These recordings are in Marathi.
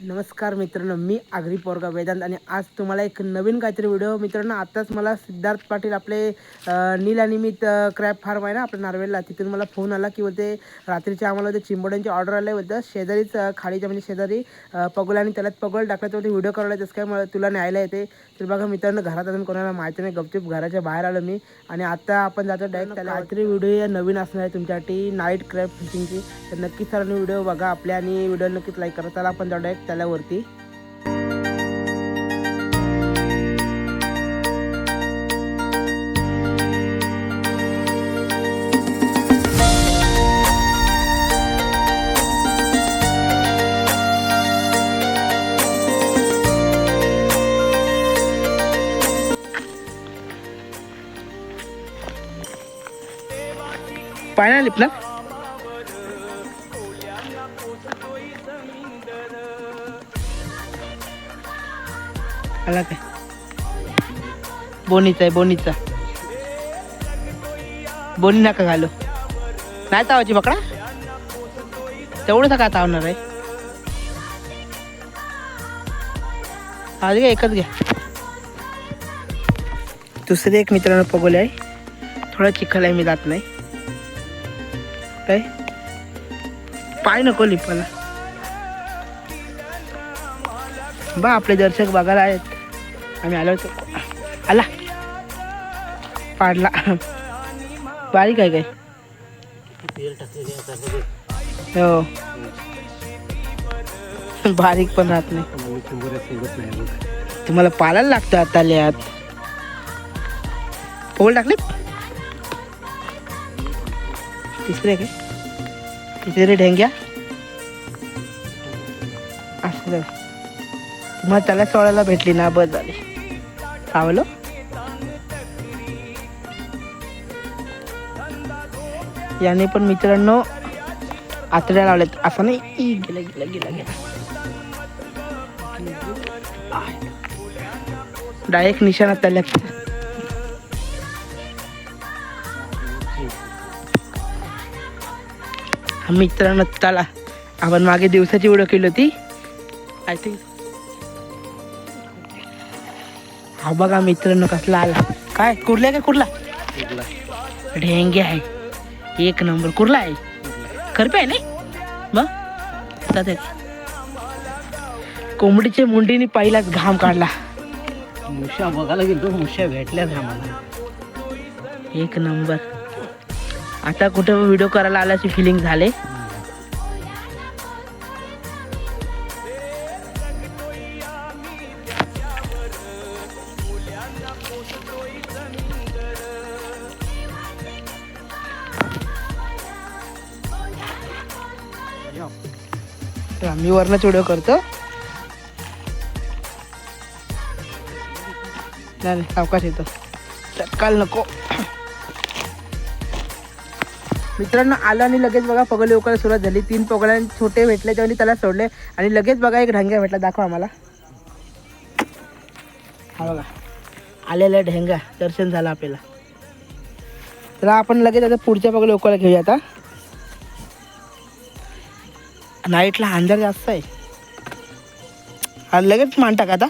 नमस्कार मित्रांनो मी आगरी पोरगा वेदांत आणि आज तुम्हाला एक नवीन काहीतरी व्हिडिओ मित्रांनो आताच मला सिद्धार्थ पाटील आपले नील आणि मी क्रॅप फार्म आहे ना आपल्या नारवेलला. तिथून मला फोन आला की बोलते रात्रीच्या आम्हाला ते चिंबोड्यांची ऑर्डर आले होतं शेजारीच खाडीच्या म्हणजे शेजारी पगोला आणि त्याला पगोल टाकलं तर व्हिडिओ करायला तसं काय? मला तुला न्यायला येते. तर बघा मित्रांनो घरात अजून कोणाला माहिती नाही. गपचूप घराच्या बाहेर आलो मी. आणि आता आपण जातो डायरेक्ट त्याला काहीतरी व्हिडिओ नवीन असणार आहे तुमच्यासाठी नाईट क्रॅप फिशिंगची तर नक्कीच सर्वांनी व्हिडिओ बघा आपल्या आणि व्हिडिओ नक्कीच लाईक करा. त्याला आपण जाऊ डायरेक्ट त्याला वरती पाय लिपला? आला काय बोनीचा आहे बोनीचा बोनी नका घालू नाही तावायची बकडा तेवढंच का तावणार आहे आज घ्या एकच घ्या दुसरे एक मित्रांनो पगोले आहे थोडा चिखल आहे मी जात नाही काय पाय नको लिपाला बा आपले दर्शक बघायला आहेत आम्ही आलो होतो. आला. पाडला. बारीक आहे काय? हो. बारीक पण राहत नाही. तुम्हाला पालायला लागतं आता लिहात पोल टाकले? तिसरे काय? तिसरे ढेंग्या? असं. तुम्हाला त्याला सोडायला भेटली ना बस झाली. आवलो याने पण मित्रांनो आतड्या लावल्यात. असं नाही. ई, गेला गेला गेला गेला. डायरेक्ट निशाणात त्याला मित्रांनो त्याला आपण मागे दिवसाची व्हिडिओ केली होती. आय थिंक हा बघा मित्रांनो कसला आला. काय कुर्ला काय कुर्ला? ढेंगे आहे. एक नंबर कुर्ला आहे. करपे आहे नाही. कोंबडीच्या मुंडीने पहिलाच घाम काढला. मुशा बघायला गेलो मुशा भेटल्याच आम्हाला. एक नंबर. आता कुठं व्हिडिओ करायला आल्याची फिलिंग झाले? मी वरनच व्हिडिओ करतो. नाही नाही, सावकाश येतो. तत्काल नको. मित्रांनो आलं आणि लगेच बघा पगले उकळायला सुरुवात झाली. तीन पगड्या छोटे भेटले तेव्हा त्याला सोडले. आणि लगेच बघा एक ढंग्या भेटला. दाखवा आम्हाला. हा बघा. आलेला ढेंगा. दर्शन झालं आपल्याला. तर आपण लगेच आता पुढच्या पगले उकळायला घेऊया आता. नाईटला अंधार जास्त आहे. लगेच मान टाका आता.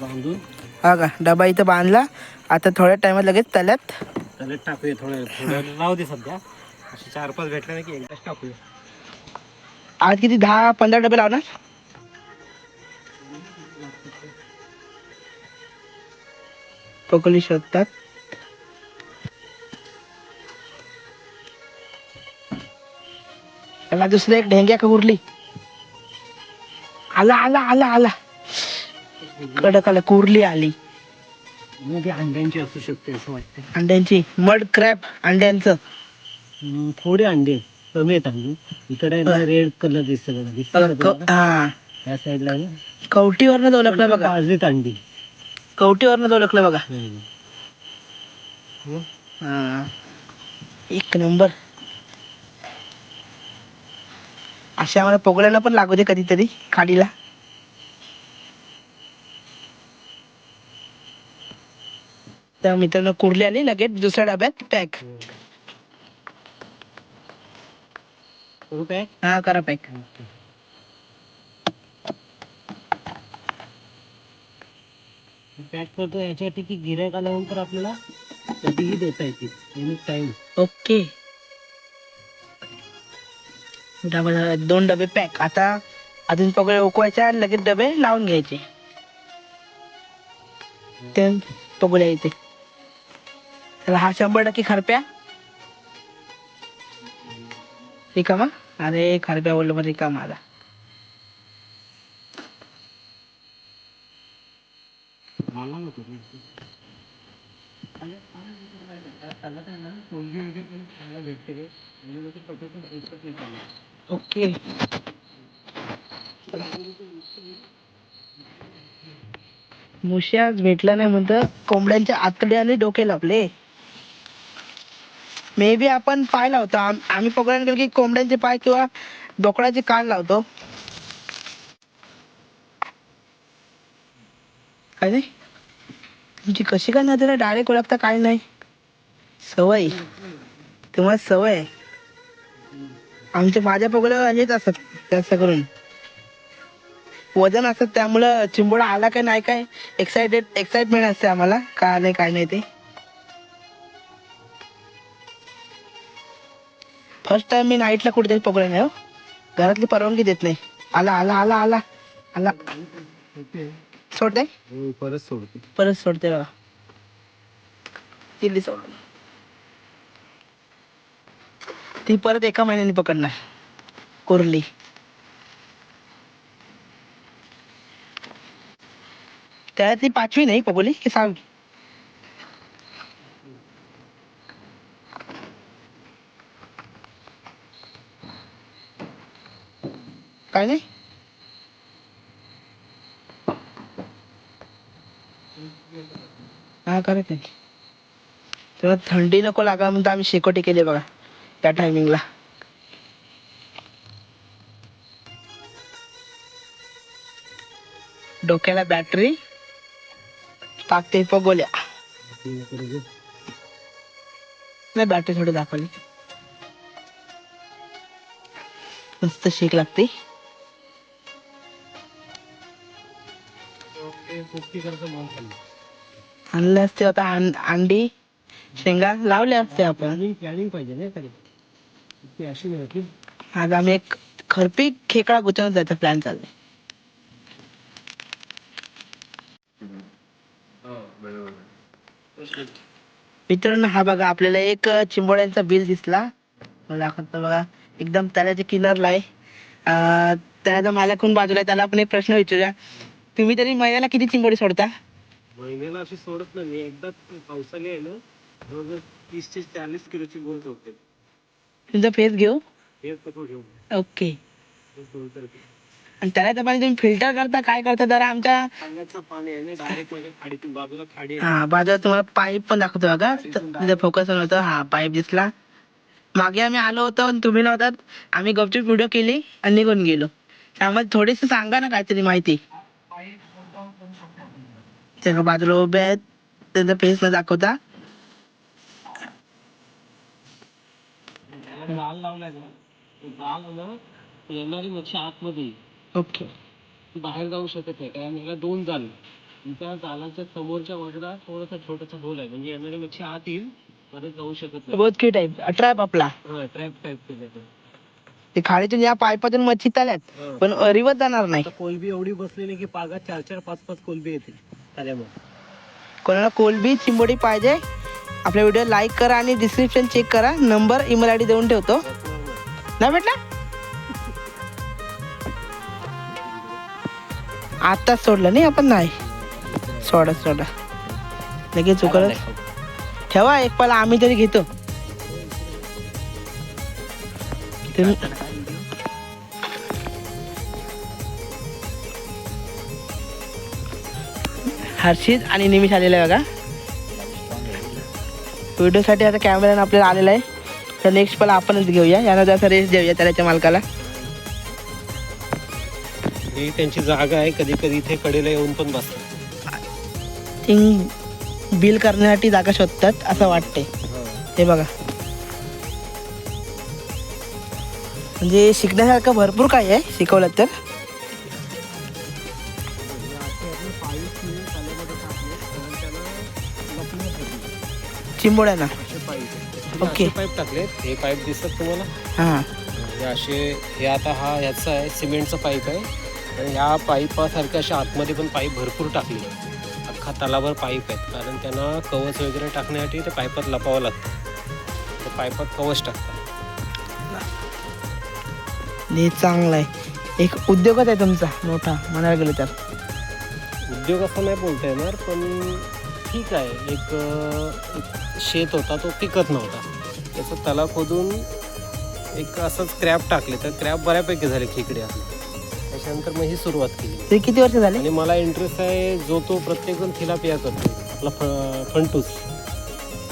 बांधून हा का डबा इथं बांधला. आता थोड्या टायमात लगेच तल्यात त्याला टाकूया थोडं थोडं राहू दे सध्या. असे चार पाच भेटले ना की एकदाच टाकूया. आज किती दहा पंधरा डबे लावणार? पकोली शोधतात त्याला दुसरं एक ढेंग्या का उरली. आला आला आला आला. कडक आला कुरली आली. ती अंड्यांची असू शकते असं वाटतं अंड्यांची मड क्रॅप अंड्यांचं. हम्म, थोडे अंडे कमी आहेत अंडे. इकडे रेड कलर दिसतं? हा. या साईडला ना. कवटीवरनं ओळखलं बघा. भाजलीत अंडी. कवटीवरनं ओळखलं बघा. हम्म. हा. एक नंबर. अशा आम्हाला पोगळ्याला पण लागू दे कधीतरी खाडीला. तर मित्रांनो कुर्ली आली लगेच दुसऱ्या डब्यात पॅक. हा करा पॅक. पॅक करतो याच्यासाठी की गिरायक आल्यानंतर आपल्याला कधीही देता येते टाइम ओके. डबा दोन डबे पॅक. आता अजून पकडे उकवायच्या आणि लगेच डबे लावून घ्यायचे. ते पकडे येते त्याला हा शंभर टक्के खरप्या. रिकामा? अरे खरप्या बोललो मग रिकामा आला मला नको ओके मुश्या भेटला नाही म्हणतं कोंबड्यांच्या आतड्याने डोके लाभले मे बी आपण पाय लावतो आम- आम्ही पकडायला गेलो की कोंबड्यांचे पाय किंवा बोकडाचे कान लावतो. काय तुमची कशी काय नजर डायरेक्ट ओळखता काय नाही? सवय. तुम्हाला सवय आहे. आमच्या माझ्या पकडं हेच असत जास्त करून वजन असत त्यामुळं चिंबोडा आला काय नाही काय एक्साइटेड एक्साइटमेंट असते आम्हाला का नाही काय नाही ते. फर्स्ट टाइम मी नाईटला कुठेतरी पकडलं नाही हो. घरातली परवानगी देत नाही. आला आला आला आला आला. सोडते? परत सोडते. परत सोडते बघा दिल्ली सोडून. ती परत एका महिन्याने पकडणार. कोरली. त्यात ती पाचवी नाही पगोली की सहावी. काय नाही? हा करत नाही. तेव्हा थंडी नको लागा म्हणून आम्ही शेकोटी केली बघा. त्या टायमिंगला डोक्याला बॅटरी टाकते पगोल्या नाही बॅटरी थोडी दाखवली. मस्त शेक लागते. आणले असते आता अंडी शेंगा लावल्या असते आपण. प्लॅनिंग पाहिजे नाही आज आम्ही एक खरपी खेकडा गुचवून जायचा प्लॅन चाललाय मित्रांनो हा बघा आपल्याला एक चिंबोड्यांचा बिल दिसला. मला दाखवतो बघा एकदम तळ्याच्या किनारला आहे. अं, तळ्याचा मालक कोण बाजूला आहे. त्याला आपण एक प्रश्न विचारूया. तुम्ही तरी महिन्याला किती चिंबोडी सोडता? महिन्याला अशी सोडत नाही. मी एकदा पावसाळी आहे ना तीस ते चाळीस किलोची गोल सोडते. तुमचा फेस घेऊ? ओके. आणि तळ्याचं पाणी तुम्ही फिल्टर करता काय करता जरा आमच्या. हा बाजूला तुम्हाला पाईप पण दाखवतो बघा. तिथे फोकस होतं. हा पाईप दिसला. मागे आम्ही आलो होतो आणि तुम्ही नव्हतात. आम्ही गपचूप व्हिडिओ केली आणि निघून गेलो. त्यामुळे थोडीशी सांगा ना काहीतरी माहिती. ते बघा बाजूला उभे आहेत. त्यांचा फेस न दाखवता. जाळ लावलाय ना तो ना येणारी मच्छी आतमध्ये येईल. ओके. ती बाहेर जाऊ शकत नाही कारण याला दोन जाल त्या जालाच्या समोरच्या बाजूला थोडासा छोटासा होल आहे म्हणजे येणारी मच्छी आत येईल परत जाऊ शकत नाही. बोधकी टाईप ट्रॅप आपला. हा ट्रॅप टाईप केलं ते. खाडीतून या पाईपातून मच्छी चाल्यात पण अरिवत जाणार नाही. आता कोलबी एवढी बसलेली की पागात चार चार पाच पाच कोलबी येते कोणाला कोलबी चिंबोडी पाहिजे आपल्या व्हिडिओ लाईक करा आणि डिस्क्रिप्शन चेक करा. नंबर ईमेल आय डी देऊन ठेवतो. नाही भेटला? आताच सोडलं नाही आपण? नाही. सोडा सोडा. लगेच उकळत ठेवा एक पाला आम्ही तरी घेतो. हर्षित आणि निमिष आलेला आहे बघा. व्हिडिओसाठी आता कॅमेरा आपल्याला आलेला आहे. तर नेक्स्ट पाला आपणच घेऊया. यानं जसा रेस देऊया त्याच्या मालकाला. ही त्यांची जागा आहे. कधी कधी इथे कडेला येऊन पण बसतात. थिंग बिल करण्यासाठी जागा शोधतात असं वाटते हे बघा. म्हणजे शिकण्यासारखं भरपूर काही आहे शिकवलं तर. चिंबोड्याला. ओके. पाईप टाकलेत. हे पाईप दिसतात तुम्हाला? हां. हे असे हे आता हा ह्याचा आहे सिमेंटचा पाईप आहे. आणि ह्या पाईपासारख्या अशा आतमध्ये पण पाईप भरपूर टाकले अख्खा तलावर पाईप आहेत. कारण त्यांना कवच वगैरे टाकण्यासाठी ते पाईपात लपावं लागतं. ते पाईपात कवच टाकतात. हे चांगलं आहे. एक उद्योगच आहे तुमचा मोठा म्हणायला गेलं तर. उद्योग असं नाही बोलता येणार पण ठीक आहे. एक शेत होता तो पिकत नव्हता. त्याचा तलाव खोदून एक असंच क्रॅप टाकले. तर क्रॅप बऱ्यापैकी झाले खेकडे आपले. त्याच्यानंतर मग ही सुरुवात केली. ते किती वर्ष झाले? आणि मला इंटरेस्ट आहे जो तो प्रत्येकजण थिलापिया करतो. आपला फ फंटूस.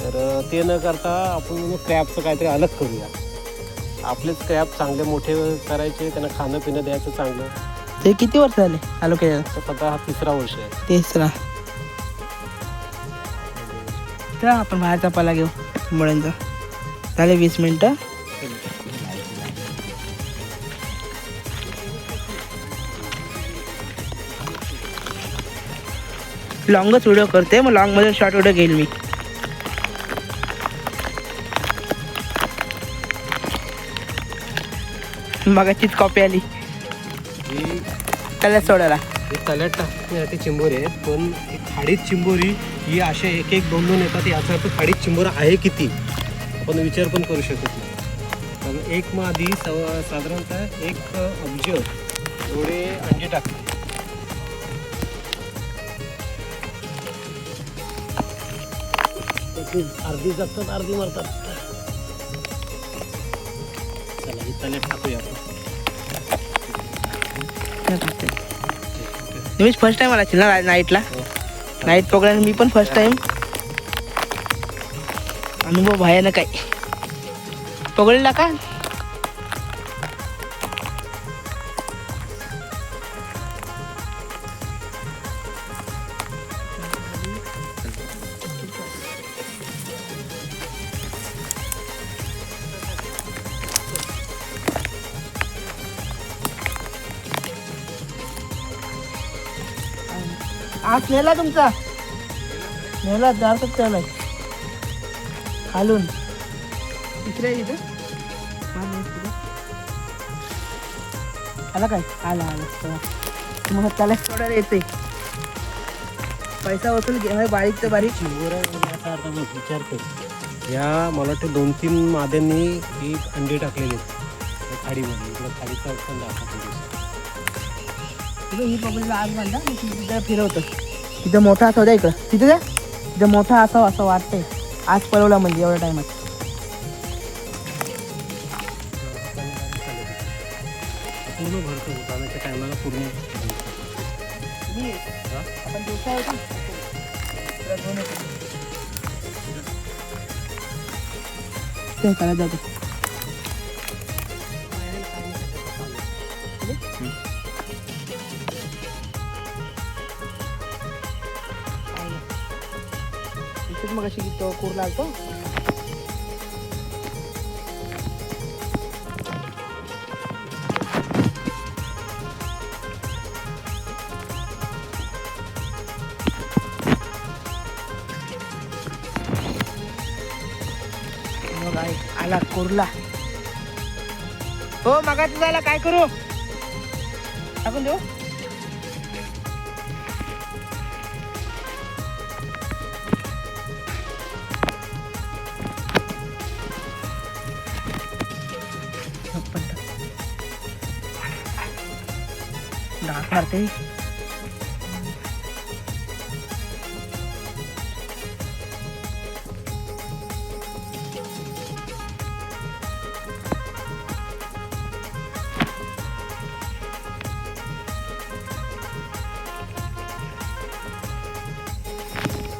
तर ते न करता आपण क्रॅपचं काहीतरी अलग करूया. आपलेच क्रॅप चांगले मोठे करायचे त्यांना खाणं पिणं द्यायचं चांगलं. ते किती वर्ष झाले? केलं तर सध्या हा तिसरा वर्ष आहे. तिसरा. तर आपण बाहेरचा पाला घेऊ. मुळ्यांचा झाले वीस मिनटं. लॉंगच व्हिडिओ करते मग लॉंगमध्ये शॉर्ट व्हिडिओ घेईल मी. मगाचीच कॉपी आली. त्याला सोडायला. तल्यात टाकण्यासाठी चिंबोरी आहेत पण ही खाडीत चिंबोरी ही अशा एक एक दोन दोन येतात याचा अर्थ खाडीत चिंबोरा आहे किती आपण विचार पण करू शकत नाही. कारण एक मग आधी सव- साधारणतः एक अब्ज एवढे अंडे त्यातली अर्धी जगतात अर्धी मरतात. चला ही तल्यात टाकूया आपण तुम्ही फर्स्ट टाइम आला ना नाईटला हो. नाईट प्रोग्राम मी पण फर्स्ट टाइम अनुभव भयानक काय पकडला का? आज नेला तुमचा? नेला जास्तच चालू खालून. तिसऱ्या इथं. आला काय? आला आला. चला. मग त्याला सोडायला येते. पैसा वसूल घे बारीक तर बारीक. चिंबोऱ्या याचा अर्थ मग विचार कर या मला वाटतं दोन तीन माद्यांनी ही अंडे टाकलेली खाडीमध्ये. इकडे खाडीचा पण दाखवतो. तिथं ही पकडीला आग बांधा आणि ती तिथं फिरवतं. तिथं मोठा असावा इकडं. तिथं द्या. तिथं मोठा असावा असं वाटतंय. आज पळवला म्हणजे एवढ्या टायमात पूर्ण भरतो. टायमाला पूर्ण. आपण दिवसा जातो. मग अशी तो कूर लागतो हो मग आला कुर्ला. हो मागाचं झाला काय करू? टाकून देऊ? मारते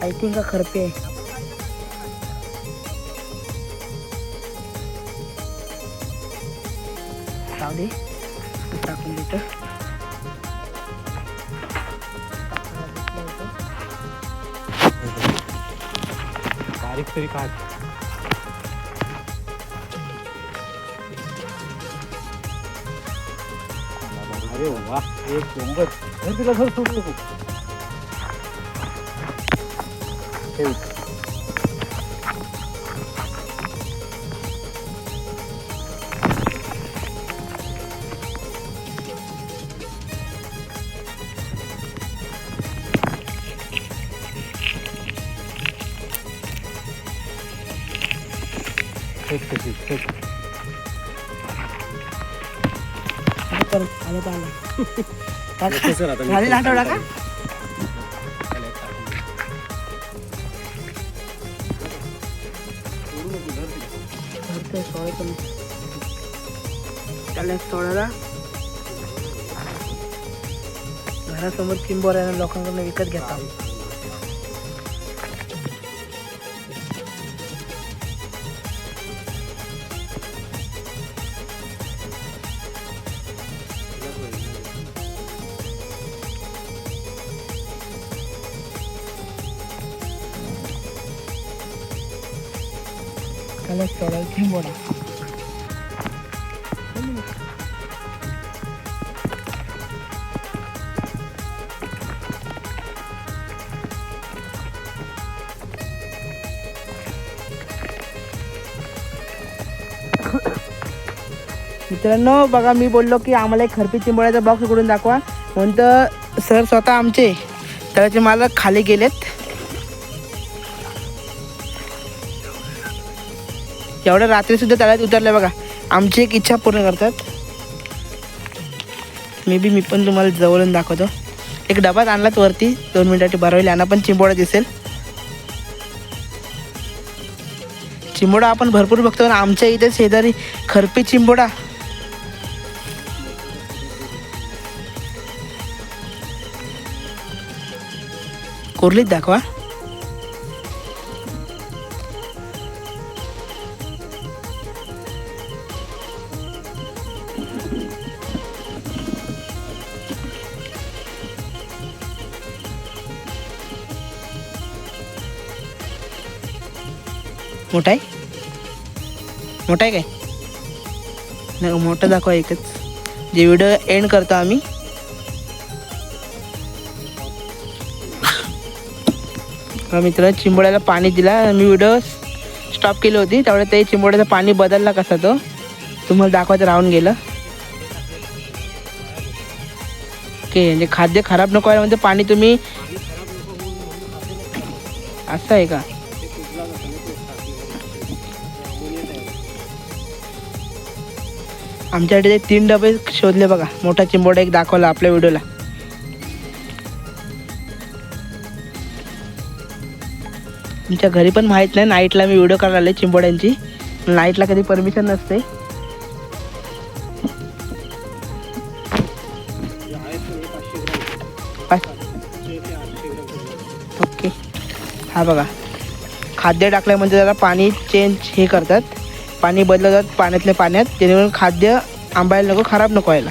आय थिंक खरपे. आहे जाऊ दे. टाकून देतो. बारीक तरी काढ. अरे वा एक नंबर. धर तिला धर सोडू नको. धर तिला. भरतोय सोळा पण. त्याला सोळाला घरासमोर चिंबोर आहे ना लोकांकडून विकत घेता. मित्रांनो बघा मी बोललो की आम्हाला एक खरपी चिंबोळ्याचा बॉक्स उघडून दाखवा. म्हणतं सर स्वतः आमचे. त्याचे मालक खाली गेलेत. एवढ्या रात्री सुद्धा त्याला उतरले बघा. आमची एक इच्छा पूर्ण करतात. मे बी मी पण तुम्हाला जवळून दाखवतो. एक डबाच आणलात वरती दोन मिनिटाची भरवली आणा पण चिंबोडा दिसेल. चिंबोडा आपण भरपूर बघतो पण आमच्या इथे शेजारी खरपी चिंबोडा कोरलीत दाखवा. मोठा आहे? मोठा आहे काय? नाही मोठं दाखवा एकच. जे व्हिडिओ एंड करतो आम्ही मित्र चिंबोड्याला पाणी दिला. मी व्हिडिओ स्टॉप केली होती. त्यामुळे ते चिंबोड्याचं पाणी बदलला कसा तो. तुम्हाला दाखवायचं राहून गेलं. ओके म्हणजे खाद्य खराब नको आहे म्हणजे पाणी तुम्ही असं आहे का? आमच्याकडे ते तीन डबे शोधले बघा. मोठा चिंबोडा एक दाखवला आपल्या व्हिडिओला तुमच्या घरी पण माहीत नाही नाईटला मी व्हिडिओ करायला चिंबोड्यांची. नाईटला कधी परमिशन नसते. ओके हा बघा. खाद्य टाकलं म्हणजे जरा पाणी चेंज हे करतात. पाणी बदलतात पाण्यातल्या पाण्यात. जेणेकरून खाद्य आंबायला नको खराब नको व्हायला.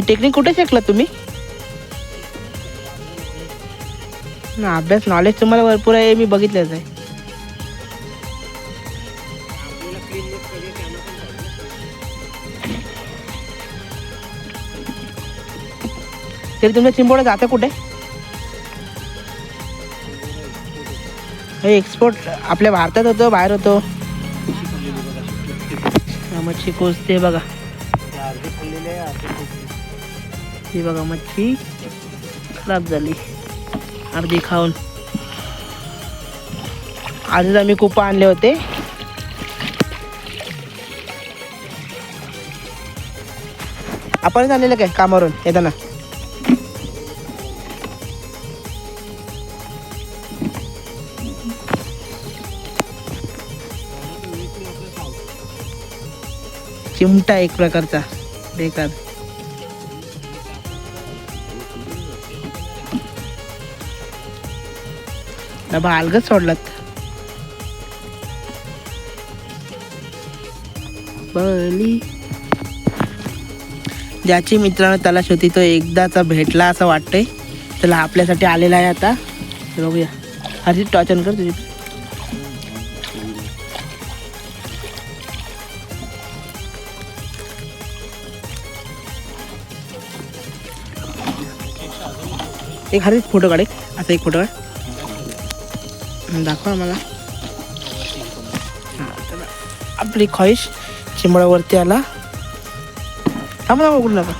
हे टेक्निक कुठे शिकला तुम्ही? ना अभ्यास नॉलेज तुम्हाला भरपूर आहे मी बघितलंच आहे. तरी तुमच्या चिंबोडा जातं कुठे? हे एक्सपोर्ट आपल्या भारतात होतो बाहेर होतो. मच्छी कोचते बघा. ही बघा मच्छी. खराब झाली. अर्धी खाऊन. आधीच आम्ही कुपा आणले होते. आपणच आणलेलं काय कामावरून? येताना. चिमटा एक प्रकारचा. बेकार. डबा अलगच सोडलात. बली ज्याची मित्रांनो त्याला शेवटी तो एकदाचा भेटला असं वाटतंय. त्याला आपल्यासाठी आलेला आहे आता. बघूया. हरशी टॉचन कर तुझी. एक हरच फोटो काढ एक. असा एक फोटो काढ. दाखवा मला. आपली ख्वाहिश चिंबळावरती आला. थांबा उघडू नका.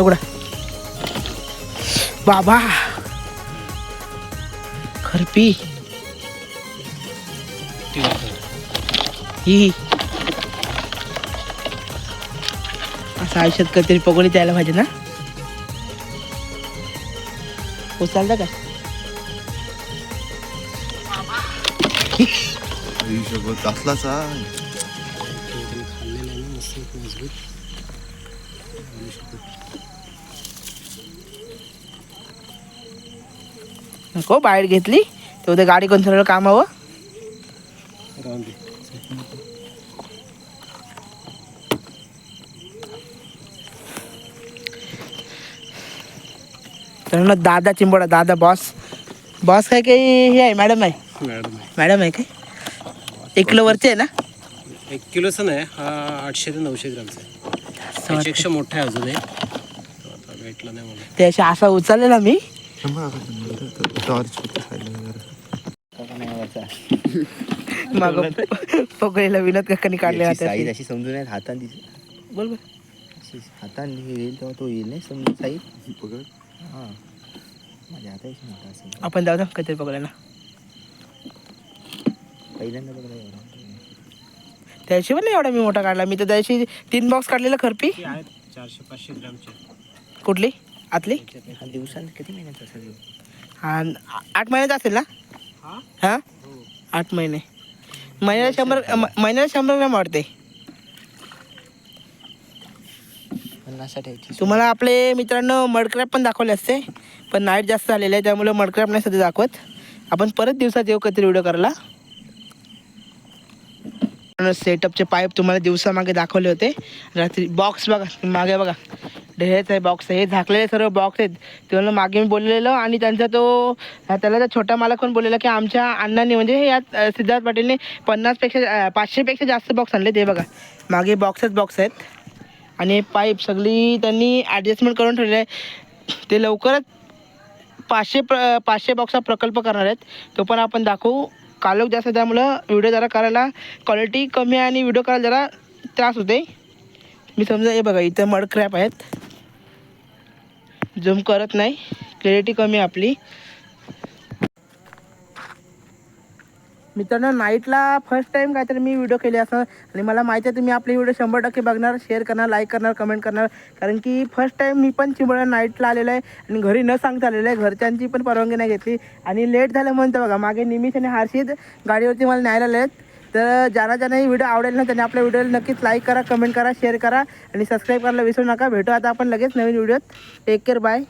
उघडा. बाबा. खरपी. ही. असं आयुष्यात कधीतरी पकोडी द्यायला पाहिजे ना? उचलता का? मस्त मजबूत नको बाहेर घेतली. तर उद्या गाडी कोण सरळ काम हवं राहून दे तर ना दादा चिंबोडा दादा बॉस बॉस काय काही हे आहे मॅडम आहे? मॅडम आहे. मॅडम आहे काय? एक किलो वरचे आहे ना? एक किलोचा नाही हा आठशे ते नऊशे ग्रामचा आहे. त्याच्यापेक्षा मोठा आहे अजून एक. तो आता भेटला नाही मला. ते अशा असा उचललेला मी. टॉर्च माग विनोद काकांनी काढले साईज अशी समजून येत हाताने. बोल बोल. अशी हाताने येईल तेव्हा तो येईल नाही समजून. साईज? पकड. हां माझ्या हाताशी मोठा असेल आपण जाऊ ना काहीतरी पकडले ना. पहिल्यांदा बघा त्या हिशोबाने नाही एवढा मी मोठा काढला. मी तर त्या दिवशी तीन बॉक्स काढलेला खरपी. ते आहेत चारशे पाचशे ग्रामचे. कुठली? आतली? हा दिवसांत किती महिन्याचा असेल? हा आठ महिन्याचा असेल ना? हा? हा? आठ महिने. महिन्याला शंभर म- महिन्याला शंभर ग्रॅम वाढते. पन्नास साठ तुम्हाला आपले मित्रांनो मडक्रॅप पण दाखवले असते पण नाईट जास्त आलेलं आहे त्यामुळे मडक्रॅप नाही सध्या दाखवत. आपण परत दिवसात येऊ कधी व्हिडिओ करायला. सेटअपचे पाईप तुम्हाला दिवसामागे दाखवले होते. रात्री बॉक्स बघा मागे बघा. ढेरेच आहे. बॉक्स हे झाकलेले सर्व बॉक्स आहेत. तुम्हाला मागे मी बोललेलो आणि त्यांचा तो त्याला त्या छोटा मालक पण बोललेला की आमच्या अण्णांनी म्हणजे यात सिद्धार्थ पाटीलने पन्नासपेक्षा पाचशेपेक्षा जास्त बॉक्स आणले ते बघा. मागे बॉक्सच बॉक्स आहेत. आणि पाईप सगळी त्यांनी ॲडजस्टमेंट करून ठेवली आहे. ते लवकरच पाचशे प्र पाचशे बॉक्सचा प्रकल्प करणार आहेत. तो पण आपण दाखवू. कालोख जास्त त्यामुळं व्हिडिओ जरा करायला. क्वालिटी कमी आहे आणि व्हिडिओ करायला जरा त्रास होते. मी समजा हे बघा इथं मड क्रॅप आहेत. झूम करत नाही. क्लॅरिटी कमी आहे आपली. मित्रांनो नाईटला फर्स्ट टाईम काहीतरी मी व्हिडिओ केले असं. आणि मला माहिती आहे तुम्ही आपले व्हिडिओ शंभर टक्के बघणार शेअर करणार लाईक करणार कमेंट करणार. कारण की फर्स्ट टाईम मी पण चिंबळा नाईटला आलेलो आहे. आणि घरी न सांगता आलेलो आहे. घरच्यांची पण परवानगी नाही घेतली. आणि लेट झालं म्हणतं बघा मागे निमिष आणि हर्षित गाडीवरती मला न्यायला आहेत. तर ज्यांना ज्यांना ही व्हिडिओ आवडेल ना त्यांनी आपल्या व्हिडिओला नक्कीच लाईक करा कमेंट करा शेअर करा. आणि सबस्क्राईब करायला विसरू नका. भेटू आता आपण लगेच नवीन व्हिडिओत टेक केअर बाय